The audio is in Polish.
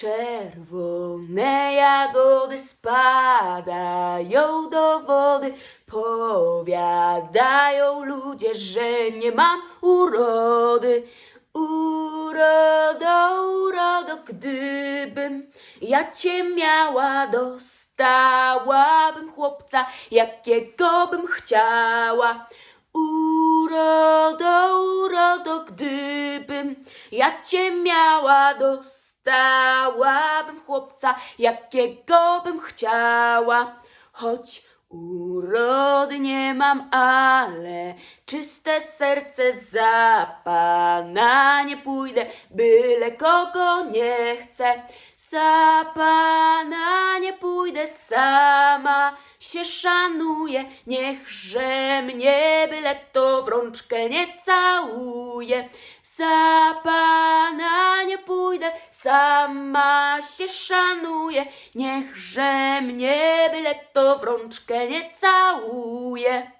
Czerwone jagody spadają do wody, powiadają ludzie, że nie mam urody. Urodo, urodo, gdybym ja cię miała, dostałabym chłopca, jakiego bym chciała. Urodo, urodo, gdybym ja cię miała, dostałabym chłopca, jakiego bym chciała. Choć urody nie mam, ale czyste serce za pana nie pójdę, byle kogo nie chcę. Za pana nie pójdę sama, się szanuję, niechże mnie byle to w rączkę nie całuje. Za pana sama się szanuję, niechże mnie byle to w rączkę nie całuje.